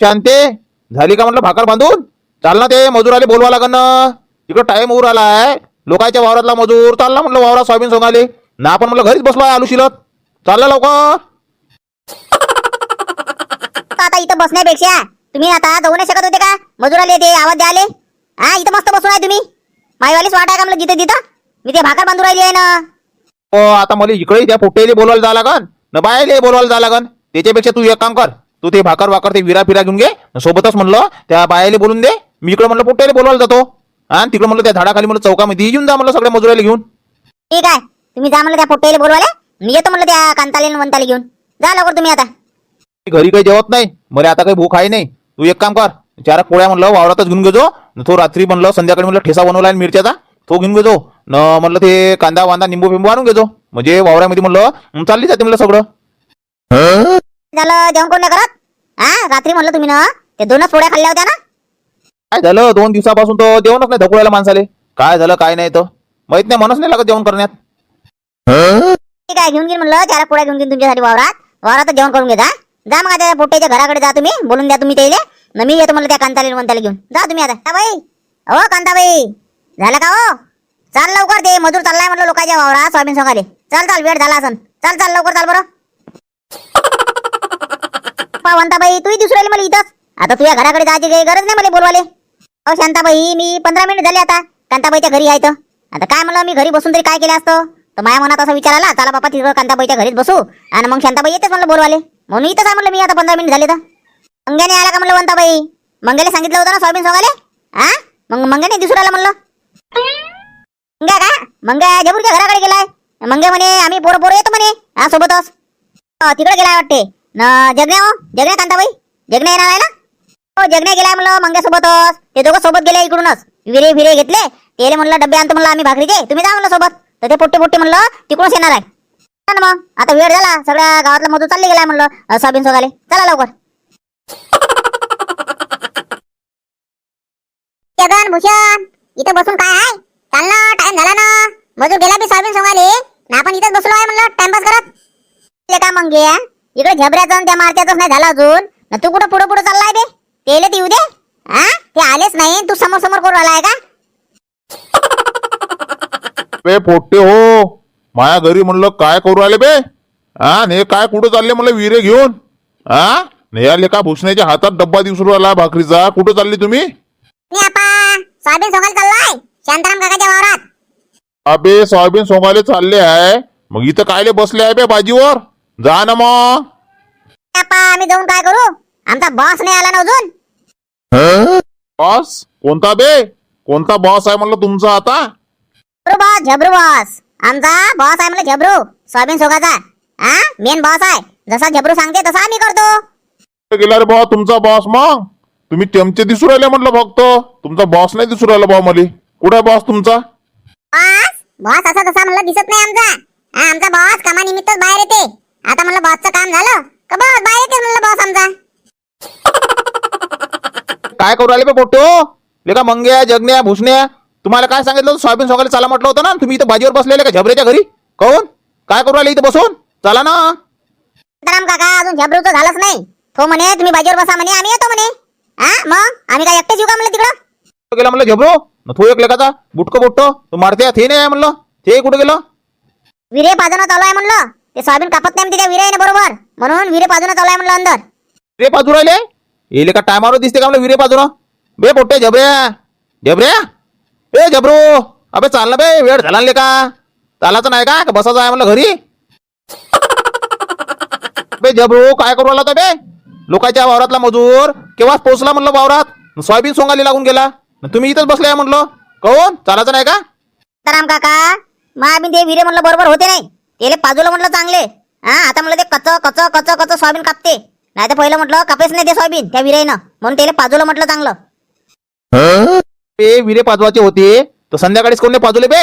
शांते झाली का म्हणलं भाकर बांधून? चाल ना ते मजुराले बोलवा लागन. ना इकडं टाइम उर आलाय लोकांच्या वावरातला मजूर चालला म्हणलं वावरात सोयाबीन सोंगाले. ना आपण म्हणलं घरीच बसलो आहे आलू शिलत. चालला लवकर. तर आता इथं बसण्यापेक्षा तुम्ही आता जाऊ नाही शकत होते का? मजुराले ते आवाज द्याले हा इथं मस्त बसून आहे तुम्ही. माईवालीच वाट आहे का म्हणलं जिथे तिथं मी ते भाकर बांधून राहिली आहे ना. हो आता मला इकडे त्या पोट्टेले बोलवायला जा लागन. न बायले बोलवायला जा लागन. त्याच्यापेक्षा तू एक काम कर. तू ते भाकर वाकर ते विरा फिरा घेऊन घे. न सोबतच म्हणलं त्या बायाले बोलून दे. मी इकडे म्हणलं पोट्टेले बोलवायला जातो. आणि तिकडे म्हणलं त्या झाडाखाली म्हणलं चौकामध्ये येऊन जा म्हणलं सगळ्या मजुराले घेऊन. ठीक आहे. तुम्ही जा म्हणलं त्या पोट्टेले बोलवाले मी येतो म्हणलं त्या कांताले वंताले घेऊन. जा लवकर तुम्ही आता. मी घरी काही जेवत नाही. मला आता काही भूक आहे नाही. तू एक काम कर. चार पोळ्या म्हणलं वावरातच घेऊन घेजो. न तो रात्री म्हणलं संध्याकाळी म्हणलं ठेसा बनवला आहे मिरच्याचा तो घेऊन घेजो. न म्हणलं ते कांदा वांदा निंबू बिंबू आणून घेजो. म्हणजे वावरामध्ये म्हणलं चालली जाते म्हणलं सगळं. झालं जेवण कोण नाही करत हा रात्री म्हणलं तुम्ही ना ते दोनच पोळ्या खाल्ल्या होत्या ना? काय झालं? दोन दिवसापासून तो जेवणच नाही धकुळायला माणसाले. काय झालं काय नाही तर? माहीत नाही मनच नाही लागत जेवण करण्यात. आहे घेऊन घेईन म्हणलं चार पोळ्या घेऊन घेईन तुमच्यासाठी वावरात. वावरात जेवण करून घे जा मग आता पोट्याच्या घराकडे जा तुम्ही बोलून द्या तुम्ही त्याला. न मी येतो म्हणलं त्या कांताले वंताले घेऊन. जा तुम्ही आता. हा बाई हो कांताबाई! झालं का हो? चाल लवकर ते मजूर चाललाय म्हटलं लोकांच्या वावरात सोयाबीन सोंगाले. चल चाल वेळ झाला असन. चल चाल लवकर चाल बरं. वंताबाई तूही दिसू राहिली मला इथंच. आता तुझ्या घराकडे जायची काही गरज नाही मला बोलवाले अहो शांताबाई मी पंधरा मिनिट झाले आता. कांताबाईच्या घरी आहे तर. आता काय म्हणलं मी घरी बसून तरी काय केलं असतं? तर माझ्या मनात असा विचार आला चला बापा तिथं कांताबाईच्या घरीच बसू. आणि मग शांताबाई येतेच म्हणलं बोलवाले म्हणून इथंच आहे म्हणलं मी आता पंधरा मिनिट झाले तर. मंग्याने आला का म्हणलं वंताबाई? मंग्याला सांगितलं होतं ना सोयाबीन सोंगाले हा मग मंग्याने दिसू राहिला म्हणलं. मंग्या का? मंग्या जबूरच्या घराकडे गेलाय. मंग्या म्हणे आम्ही पोरं पोरं येतो म्हणे. हा सोबतच. तिकडे गेलाय वाटते. न जगण्या हो जगण्या कांताबाई. जगण्या येणार आहे ना? हो जगण्या गेलाय म्हणलं मंग्यासोबतच ते दोघं सोबत गेले इकडूनच. विरे फिरे घेतले. तेले म्हणलं डबे आणतो म्हणलं आम्ही भाकरीचे. तुम्ही जा म्हणलं सोबत. तर ते पोट्टे पोट्टे म्हणलं तिकडूनच येणार आहे. ना मग. आता वेळ झाला. सगळ्या गावातला मजूर चालले गेलाय म्हणलं अ, सोयाबीन सोगाले. चला लवकर. जगन भूषण इथं बसून काय आहे? चाल ना टाइम झाला ना. मजूर गेला बी सोयाबीन सोगाले. ना आपण इथंच बसलो आहे म्हणलं टाइमपास करत. का मग घे इकडे झबऱ्याचं आणि त्या मारत्याचंच नाही झालं अजून. न तू कुठं पुढं पुढं चाललाय बे? तेले ते येऊ दे. हा ते आलेच नाही. तू समोर समोर करून आलाय का? बे पोट्टे हो. माया घरी म्हणलं काय करू आले बे? हा ने काय कुठं चालले म्हणलं विरे घेऊन? हा ने आले का भुसण्याच्या हातात? डब्बा दिवसरू आला भाकरीचा. कुठं चालली तुम्ही? मी आपा सोयाबीन सोगायला चाललाय. शांताराम काकाच्या वावरात. अबे सोयाबीन सोंगाले चालले आहे. मग इथं कायले बसले आहे बे बाजीवर? जा ना मग. आम्ही जाऊन काय करू? आमचा बॉस नाही आला ना अजून? बॉस कोणता बे? कोणता बॉस आहे म्हणलं तुमचा आता? झबरू बॉस झबरू बॉस आमचा बॉस आहे म्हणलं झबरू. सोयाबीन सोगाचा. हा मेन बॉस आहे. जसा झबरू सांगते तसा आम्ही करतो. कुठं गेला रे बॉ तुमचा बॉस मग. तुम्ही चमचे दिसू राहिले म्हणलं फक्त. तुमचा बॉस नाही दिसू राहिला बॉ मले. कुठे बॉस तुमचा? बॉस बॉस असा तसा म्हणलं दिसत नाही आमचा. हा, आमचा बॉस कामानिमित्तच बाहेर येते. आता म्हणलं बॉसचं काम झालं? का बॉस बाहेर येते म्हणलं बॉस आमचा? काय करू राहिले बे पोट्टे लेका मंग्या जगण्या भुसण्या. तुम्हाला काय सांगितलं होतं? सोयाबीन सोगायला चला म्हटलं होतं ना? तुम्ही इथं भाजीवर बसलेले का झबऱ्याच्या घरी? काऊन काय करू राहिले इथं बसून? चला ना. राम काका अजून झबरूचं झालंच नाही. तो म्हणे तुम्ही बाजीवर बसा म्हणे आम्ही येतो म्हणे. हा मग? आम्ही काय एकटेच येऊ का म्हणलं तिकडं? कुठं गेला म्हणलं झबरो? न तो एक लेकाचा. बुटको बुटतो तो मारते ते नाही आहे म्हणलं. ते कुठं गेलं? विरे पाजणं चालू आहे म्हणलं. ते सोयाबीन कापत नाही म्हणते त्या विरे बरोबर? म्हणून विरे पाजणं चालू आहे म्हणलं अंदर. विरे पाजू राहिले? येले का टायमावर दिसते का म्हणलं विरे पाजून? बे पोट्टे झबऱ्या झबऱ्या ए झबरू. अबे चाल ना बे. वेळ झाला ना का चालायचं नाही का? बसायचं आहे म्हणलं घरी? बे झबरू काय करू आला बे? लोकांच्या वावरातला मजूर केव्हाच पोचला म्हणलं वावरात? सोयाबीन सोंगाली लागून गेला. न तुम्ही इथंच बसले म्हणलं. कहून चालायचं नाही का? राम काका मग आम्ही ते विरे म्हणलं बरोबर होते नाही. तेले पाजूला म्हटलं चांगले. हा आता म्हणलं ते कच कच कच कच सोयाबीन कापते. नाही तर पहिलं म्हटलं कापेच नाही ते सोयाबीन त्या विरेनं. म्हणून त्याला पाजूला म्हटलं चांगलं. ते विरे पाजवाचे होते. तर संध्याकाळीच कोण नाही पाजवले बे?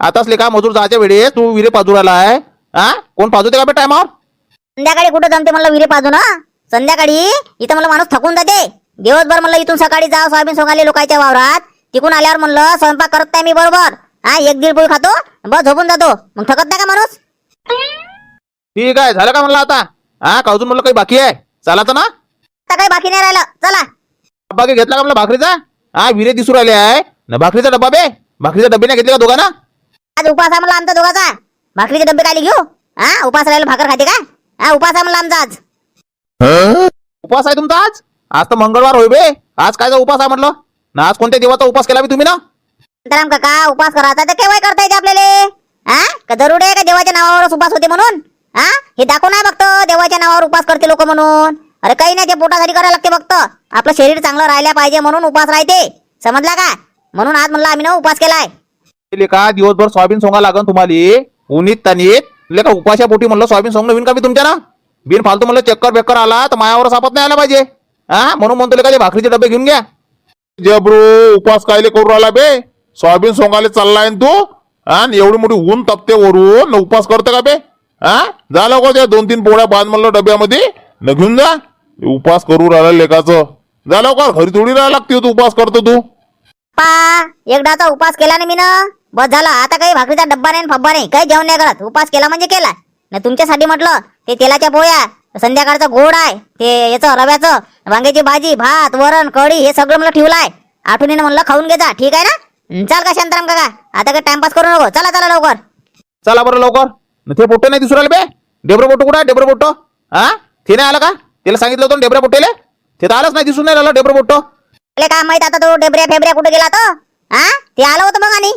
आताच लेका मजूर जायच्या वेळेस तू विरे पाजू राहिला आहे हा? कोण पाजवते का बे टायमावर संध्याकाळी कुठं जमते म्हणलं विरे पाजून हं? संध्याकाळी इथं म्हणलं माणूस थकून जाते. दिवसभर म्हणलं इथून सकाळी जा सोयाबीन सोंगाले लोकांच्या वावरात. तिकून आल्यावर म्हणलं स्वयंपाक करत नाही मी बरोबर. हा एक दीड पोळी खातो बस झोपून जातो. मग थकत नाही का माणूस? ठीक आहे झालं का म्हणलं आता? हा का अजून म्हणलं काही बाकी आहे? चालायचं ना. आता काही बाकी नाही राहिलं. चला. डब्बा काही घेतला का आपला भाकरीचा? हा विरे दिसू राहिले आहे. ना भाकरीचा डब्बा बे? भाकरीचा डब्बे नाही घेतले का दोघांना? आज उपास आहे म्हणलं आमचा दोघाचा. भाकरीचे डब्बे काय घेऊ? हा उपास राहिला भाकर खाते का? हा उपास आहे म्हणलं आमचा आज. उपवास आहे तुमचा आज? आज तर मंगळवार होय बे. आज कायचा उपास आहे म्हटलं ना आज कोणत्या देवाचा उपास केला बे तुम्ही ना? काका उपास करायचा तर केव्हा करता येते आपल्याला. हा? का जरूर आहे का देवाच्या नावावरच उपास होते म्हणून? हा? हे दाखवून आहे फक्त देवाच्या नावावर उपास करते लोक म्हणून. अरे काही नाही ते पोटासाठी करायला लागते फक्त. आपलं शरीर चांगलं राहिल्या पाहिजे म्हणून उपास राहते. समजला का? म्हणून आज म्हणलं आम्ही ना उपास केलाय. ले का? दिवसभर सोयाबीन सोंगा लागन तुम्हाला. उन्हीत तानीत ले का उपाशा पोटी म्हणलं सोयाबीन सोंग नवीन का मी तुमच्या ना? बिन फालतू म्हणलं चक्कर बेक्कर आला तर मायावर सापत नाही आला पाहिजे. हा? म्हणून म्हणतो ले का ते भाकरीचे डबे घेऊन घ्या. जबरू उपास कायले करू राहिला बे? सोयाबीन सोंगाले चाललाय तू? आणि एवढी मोठी ऊन तपते वरून. उपास करते का बे? हा झालं का त्या दोन तीन पोळ्या बांध म्हणलं डब्यामध्ये? न घेऊन जा. उपास करू राहिला लेखाचं झालं का? घरी थोडी राहायला लागते तू उपास करतो तू. पा एकदाचा उपास केला ना मी ना बस झाला. आता काही भाकरीचा डब्बा नाही फब्बा नाही काही जेवण नाही करत. उपास केला म्हणजे केला. ना तुमच्यासाठी म्हटलं ते तेलाच्या पोळ्या संध्याकाळचा गोड आहे ते याचं रव्याचं वांग्याची भाजी भात वरण कढी हे सगळं मला ठेवलं आहे. आठवणीनं म्हणलं खाऊन घे जा. ठीक आहे ना? चाल का शांताराम काका? आता काही टाइमपास करू नको. चला चला लवकर. चला बरं लवकर. न ते पोट्टे नाही दिसू राहिले बे. डेब्र पोट्टो कुठं डेब्र पोट्टो? हा ते नाही आलं का? त्याला सांगितलं होतं डेब्रा पोट्टेले? ते तर आलंच नाही दिसून नाही राहिलं डेब्र पोट्टो. अरे काय माहीत? आता तो डेबऱ्या फेबऱ्या कुठे गेला तो? हा ते आलं होतं मग आणि.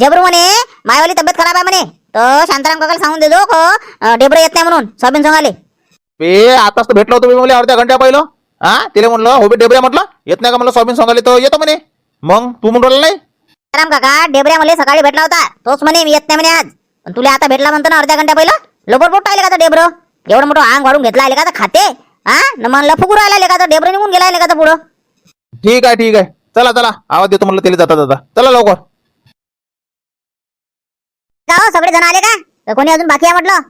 जबरू म्हणे मायवाली तब्येत खराब आहे म्हणे. तर शांताराम काकाला सांगून देतो को डेबरे येत नाही म्हणून. सोयाबीन सोंगाले. बे आताच तर भेटलं होतं बे मला अर्ध्या घंट्या पहिलं. हा तिला म्हणलं हो बे डेब्र्या म्हटलं. येत नाही का? म्हणलं सोयाबीन सांगाले तर येतो म्हणे. मग तू म्हणून राहिला नाही? राम काका डेबऱ्या मला सकाळी भेटला होता. तोच म्हणे मी येत नाही म्हणे आज. पण तुला आता भेटला म्हणतो ना अर्ध्या घंट्या पहिलं. लोबर पोट आले का तो डेब्र? एवढं मोठं आंग वाढून घेतला आले का तर खाते? हा न म्हणलं फुगूर आला का तर डेब्र निघून गेला आले का तर पुढं? ठीक आहे ठीक आहे. चला चला. आवाज देतो म्हणलं त्याला जाता जाता. चला लवकर. का हो, सगळे जण आले का? का कोणी अजून बाकी आहे म्हटलं?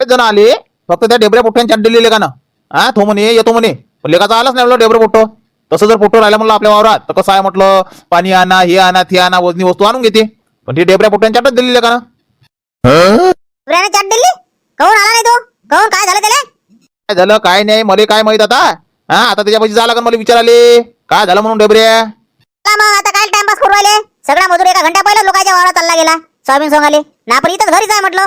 किती जण आले. फक्त त्या डेबऱ्या पोट्ट्यांच्या दिले लेखानं हा तो म्हणे येतो म्हणे. पण लेखाचा आलाच नाही म्हणलं डेबरं पोट्टो. तसं जर पोट्टो राहिला म्हणलं आपल्या वावरात तर कसं आहे म्हटलं? पाणी आणा हे आणा ते आणा वजनी वस्तू आणून घेते. पण ते डेबऱ्या पोट्ट्यांच्या आठच दिली लेखानं डेबऱ्याने चाट दिली? कहून आला नाही तो? कहून काय झालं त्याला? काय झालं? काय नाही मला काय माहीत आता? हा आता त्याच्यापाशी जा लागन मला विचाराले. काय झालं म्हणून डेबऱ्या का मग आता काय टाइमपास करू राहिले? सगळा मजूर एका घंट्या पहिला लोकांच्या वावरात चालला गेला. सोयाबीन सोंगाले ना आपण इथंच घरीच आहे म्हटलं.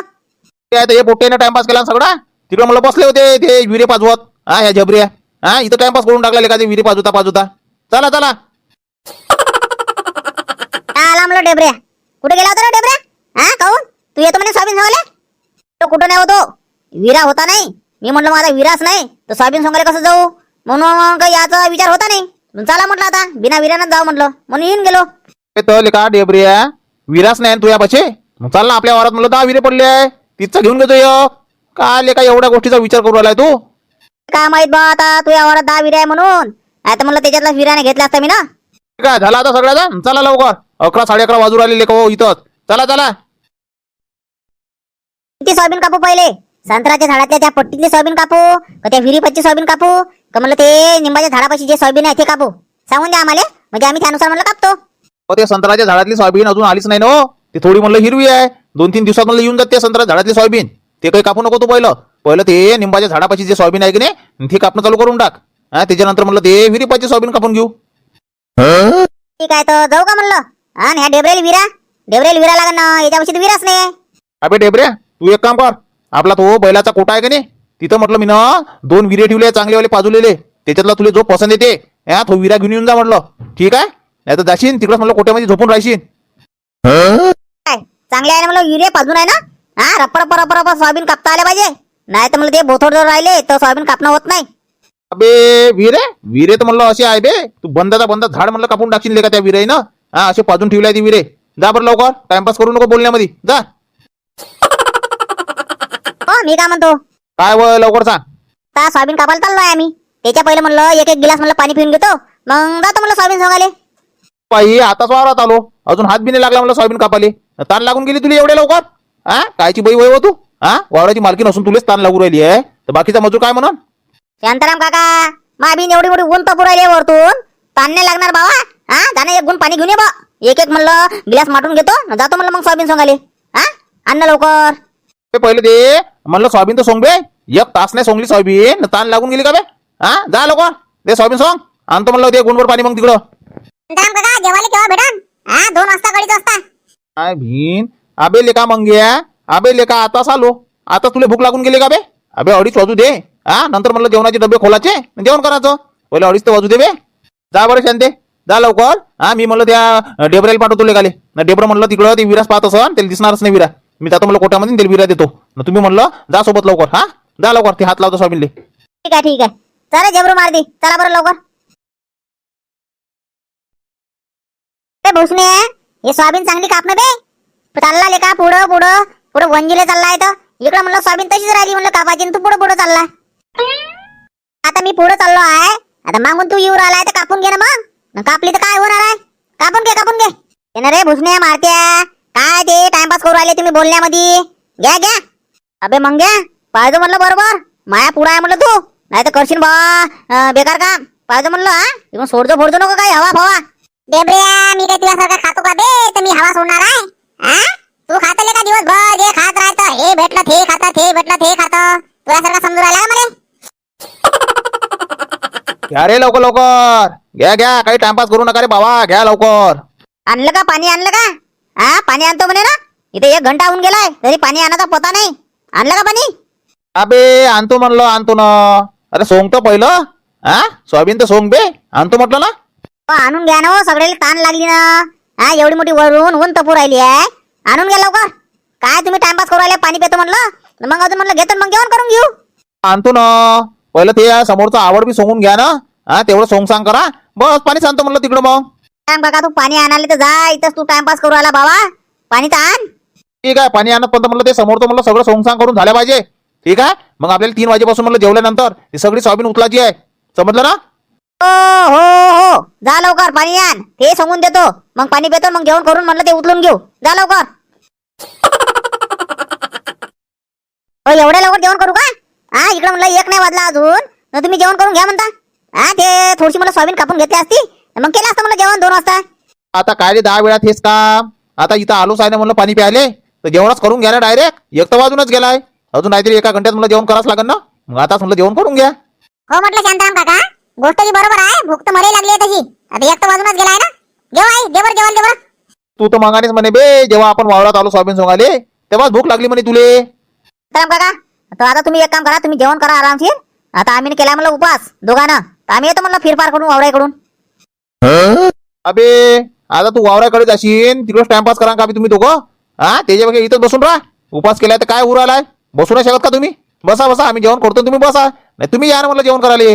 ते हे पोट्ट्याने टाइमपास केला ना सगळा? तिकडे मला बसले होते ते विरे पाजवत. हा ह्या झबऱ्या. हा इथं टाइमपास करून टाकला लेखा ते विरे पाजवता पाजवता चला. चला आला म्हणलं डेबऱ्या कुठे गेला होता रे डेबऱ्या हा काहून? तू येतो म्हणे सोयाबीन सोंगाले तो कुठं नाही होतो विरा होता नाही. मी म्हटलं माझा विराच नाही. तर सोयाबीन सोंगाले कसं जाऊ? म्हणून काही याचा विचार होता नाही. चला म्हटलं आता. बिना विरानच जाऊ म्हटलं. म्हणून येऊन गेलो. तर लेका डेबऱ्या विरास नाही तू या पाचे मग चाल ना आपल्या वावरात म्हणलं दहा विरे पडले आहे. तिथं घेऊन घेतो एक का लेका एवढ्या गोष्टीचा विचार करू राहिलाय तू. काय माहीत बा आता तू या वावरात दहा विरा आहे म्हणून. आता म्हणलं त्याच्यातला विराने घेतला असता मी ना. काय झाला आता सगळ्याचा? चला लवकर. अकरा साडे अकरा वाजू राहिले लेका हो इथंच? चला चला. किती सोयाबीन कापू पहिले. संत्र्याच्या झाडातल्या त्या पट्टीतली सोयाबीन कापू का त्या विहिरीपच्ची सोयाबीन कापू का म्हणलं ते निंबाच्या झाडापाशी जे सोयाबीन आहे ते कापू. सांगून द्या आम्हाला. म्हणजे आम्ही त्यानुसार म्हणलं कापतो. हो ते संत्र्याच्या झाडातली सोयाबीन अजून आलीच नाही ना हो. ती थोडी म्हणलं हिरवी आहे. दोन तीन दिवसात म्हणलं येऊन जाते संत्रा झाडातली सोयाबीन. ते काही कापू नको तू पहिलं. पहिलं ते निंबाच्या झाडापाशी जे सोयाबीन आहे की नाही ते कापणं चालू करून टाक. हा त्याच्यानंतर म्हणलं ते विहिरीपाची सोयाबीन कापून घेऊ. ठीक आहे तर जाऊ का म्हणलं? आणि ह्या डेबरेल विरा. डेबरेल विरा लागन ना याच्यापाशी विराच नाही. अबे डेबऱ्या तू एक काम कर. आपला तो बैलाचा कोटा आहे का नाही तिथं म्हटलं मी ना दोन विरे ठेवले चांगलेवाले पाजूलेले. त्याच्यातला तुला जो पसंत येते हा तो विरा घेऊन येऊन जा म्हटलं. ठीक आहे? नाही तर जाशील तिकडं म्हटलं कोट्यामध्ये झोपून राहशील चांगले आहे ना म्हणलं युरिया पाजून आहे ना? हा रप्पर रप्पर रप्पर रप्पर सोयाबीन कापता आले पाहिजे. नाही तर मला ते बोथोड जर राहिले तर सोयाबीन कापणं होत नाही. अबे विरे विरे तर म्हणलं असे आहे बे. तू बंदाचा बंद झाड म्हणलं कापून टाकशील का त्या विरेनं हा असे पाजून ठेवले ती विरे जा बरं लवकर. टाइमपास करू नको बोलण्यामध्ये. जा. हो मी काय म्हणतो? काय वय लवकर सांग. आता सोयाबीन कापायला चाललोय आम्ही? त्याच्या पहिले म्हणलं एक एक गिलास म्हणलं पाणी पिऊन घेतो. मग जातो म्हणलं सोयाबीन सोंगाले बाई आताच वावरात आलो. अजून हात बी नाही लागला म्हणलं सोयाबीन कापाले ताण लागून गेली तुला एवढ्या लवकर? हा? कायची बाई वय हो तू? हा? वावराची मालकी नसून तुलेच ताण लागू राहिली आहे. तर बाकीचा मजूर काय म्हणून शांताराम काका माबीन एवढी मोठी ऊन तपू राहिली वरतून. ताण नाही लागणार बाबा हा? जाणे एक गुण पाणी घेऊन ये बा. एक एक म्हणलं गिलास माटून घेतो. न जातो म्हणलं मग सोयाबीन सोंगाले हा? आण ना लवकर. ते पहिले ते म्हणलं सोयाबीन तर सोंग बे. एक तास नाही सोंगली सोयाबीन. ताण लागून गेली का बे? हा? जा लवकर. दे सोयाबीन सॉंग. आणतो म्हणलं ते गुणवर पाणी मग तिकडं. शांताराम काका जेवायला केव्हा भेटन. हा? दोन वाजता कडीच वाजता काय भीन? अबे लेका मंग्या? अबे लेका आताच आलो आता तुला भूक लागून गेली का बे? अबे अडीच वाजू दे. हा? नंतर म्हणलं जेवणाचे डबे खोलाचे जेवण करायचं. पहिले अडीच तर वाजू दे बे. जा बरं शांते. जा लवकर. हा मी म्हणलं त्या डेबऱ्याला पाठवतो लेकाले. डेबर डेबरं म्हणलं तिकडं ते विरास पाहत असं त्याला दिसणारच नाही विरा मी जातो म्हणलं कोट्यामध्ये त्याला विरा देतो. न तुम्ही म्हणलं जा सोबत लवकर. हा? जा लवकर ते हात लावतो सोयाबीनले ठीक आहे ठीक आहे. चला जबरू मार दे. चला बरं लवकर. ए भुसणे हे सोयाबीन चांगली काप बे. चालला लेका पुढं पुढं. पुढं वंजीले चाललाय तर इकडं म्हणलं सोयाबीन तशीच राहिली म्हणलं कापाची तू पुढं पुढं चालला. आता मी पुढं चाललो आहे. आता मागून तू येऊ राहिलाय तर कापून घे ना मग. कापली तर काय होणार आहे? कापून घे कापून घे. येणार रे भुसणे मारत्या. काय ते? टाइमपास करू राहिले तुम्ही बोलण्यामध्ये. घ्या घ्या. अबे मग घ्या. पाहिजे म्हणलं बरोबर. माया पुढं आहे म्हणलं तू. नाही तर करशील बा. बेकार काम. पाहिजे म्हणलं हा. इकडून सोडजो फोडजो नको काय हवा फवा. देब्रिया मी काय तुझ्यासारखा खातो का? बे तर मी हवा सोडणार आहे. तू खातले का दिवसभर? जे खात राहतं हे भेटलं ते खातं ते भेटलं ते खातं. तुझ्यासारखं समजू राहिला का मला? घ्या रे लवकर लवकर. घ्या घ्या. काही टाइमपास करू नका रे बाबा. घ्या लवकर. आणलं का? पाणी आणलं का? हा? पाणी आणतो म्हणे ना? इथे एक घंटा होऊन गेलाय तरी पाणी आणायचा पता नाही? आणलं का पाणी? अबे आणतो म्हणलं आणतो ना. अरे सोंग तर पहिलं. हा? सोयाबीन तर सोंग बे. आणतो म्हटलं ना. हो, आणून घ्या ना हो, सगळ्याला ताण लागली ना. हा एवढी मोठी वरून ऊन तपू राहिली आहे. आणून घ्या लवकर. काय तुम्ही टाइमपास करू राहिले पाणी पितो म्हणलं मग अजून म्हणलं घेतो मग जेवण करून घेऊ. आणतो ना. पहिलं ते या समोरचं आवड बी सोंगून घ्या ना. हा तेवढं सोंग सांग करा. बस पाणी सांगतो म्हणलं तिकडं मग. सांग बघा तू पाणी आणायला तर जा इथंच तू टाइमपास करू राहिला बाबा. पाणी तर आण. ठीक आहे पाणी आणत पण म्हणलं ते समोरचं म्हणलं सगळं सोंग सांग करून झालं पाहिजे. ठीक आहे? मग आपल्याला तीन वाजेपासून म्हणलं जेवल्यानंतर ती सगळी सोयाबीन उचलायची आहे. समजलं ना? हो हो हो. जा लवकर पाणी आण. ते सांगून देतो. मग पाणी पितो मग जेवण करून म्हणलं ते उचलून घेऊ. जा लवकर. हो एवढ्या लवकर जेवण करू का? हा इकडे म्हणलं एक नाही वाजला अजून. तुम्ही जेवण करून घ्या म्हणता. हा ते थोडीशी मला सोयाबीन कापून घेतली असती. मग केलं असतं मला जेवण दोन वाजता. आता काय रे दहा वेळात हेच काम. आता इथं आलोच आहे ना म्हणलं पाणी प्यायले. तर जेवणच करून घ्या ना डायरेक्ट एक तर वाजूनच गेलाय. अजून नाहीतरी एका घंट्यात मला जेवण करावंच लागेल ना? मग आताच म्हणलं जेवण करून घ्या. हो म्हटलं शांताराम काका. गोष्ट बरोबर आहे भूक तर मला लागली आहे तशी. आता एक तर वाजूनच गेलाय ना. जेव आई दे बरं जेवण बरं तू तर मागानेच म्हणे बे जेव्हा आपण वावरात आलो सोयाबीन सोंगाले तेव्हाच भूक लागली म्हणे तुले. शांताराम काका. तर आता तुम्ही एक काम करा तुम्ही जेवण करा आरामशीर. आता आम्ही केला म्हणलं उपास दोघांना. तर आम्ही येतो म्हणलं फिरफार करून वावराकडून अबे आता तू वावराकडे जाशील तिकडे टाइमपास करा का बे तुम्ही दोघं? हा त्याच्यापेक्षा इथंच बसून राहा. उपास केलाय तर काय उर आलाय बसू नाही शकत का तुम्ही? बसा बसा आम्ही जेवण करतो तुम्ही बसा. नाही तुम्ही या ना मला जेवण करायला.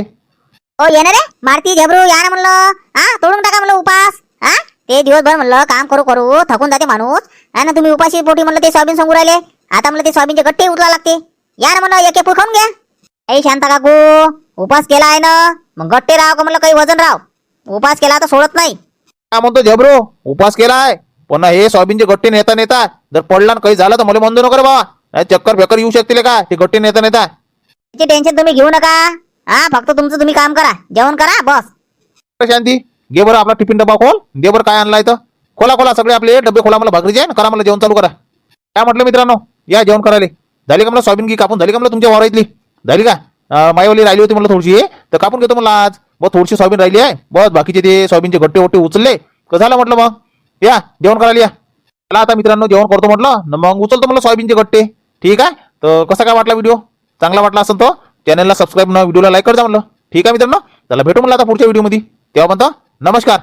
हो येणार रे? मारती झबरू या ना म्हणलं. हा तोडून टाका म्हणलं उपास. हा? ते दिवसभर म्हणलं काम करू करू थकून जाते माणूस. हा ना तुम्ही उपाशी पोटी म्हणलं ते सोयाबीन सांगू राहिले. आता म्हणलं ते सोयाबीनचे गट्टे उचला लागते. या ना म्हणलं एक खाऊन घ्या. ऐ शांता काकू उपास केला आहे ना? मग गट्टे राव का म्हणलं काही वजन राव उपास केला तर सोडत नाही. काय म्हणतो जबरो उपास केलाय पण हे सोयाबीनचे गट्टे नेता नेता. जर पडला न काही झालं तर मला म्हणतो नको रे बाबा. नाही चक्कर फेकर येऊ शकतील का? ते गट्टे नेता नेता. त्याची टेन्शन तुम्ही घेऊ नका. हा फक्त तुमचं तुम्ही काम करा. जेवण करा बस. शांती. घे बरं आपला टिफिन डबा खोल. दे बरं काय आणलाय तर खोला खोला सगळे आपले. डबे खोला मला भाकरीचे जाईन करा मला जेवण चालू करा. काय म्हटलं मित्रांनो? या जेवण करायला. झाली का मला सोयाबीन की कापून? झाली का मला तुमच्या वावरातली झाली का? अं, राहिली होती मला थोडीशी. तर कापून घेतो मला आज. बस थोडीशी सोयाबीन राहिली आहे. बस बाकीचे ते सोयाबीनचे गट्टे वट्टे उचलले. कसं झालं म्हटलं मग? या जेवण करायला या. चला आता मित्रांनो जेवण करतो म्हटलं. मग उचलतो मला सोयाबीनचे गट्टे ठीक आहे? तर कसा काय वाटला व्हिडिओ? चांगला वाटला असेल तो चॅनलला सबस्क्राईब न व्हिडिओला लाईक करता म्हणलं. ठीक आहे मित्रांनो? चला भेटू मला आता पुढच्या व्हिडिओमध्ये. तेव्हा म्हणतो नमस्कार.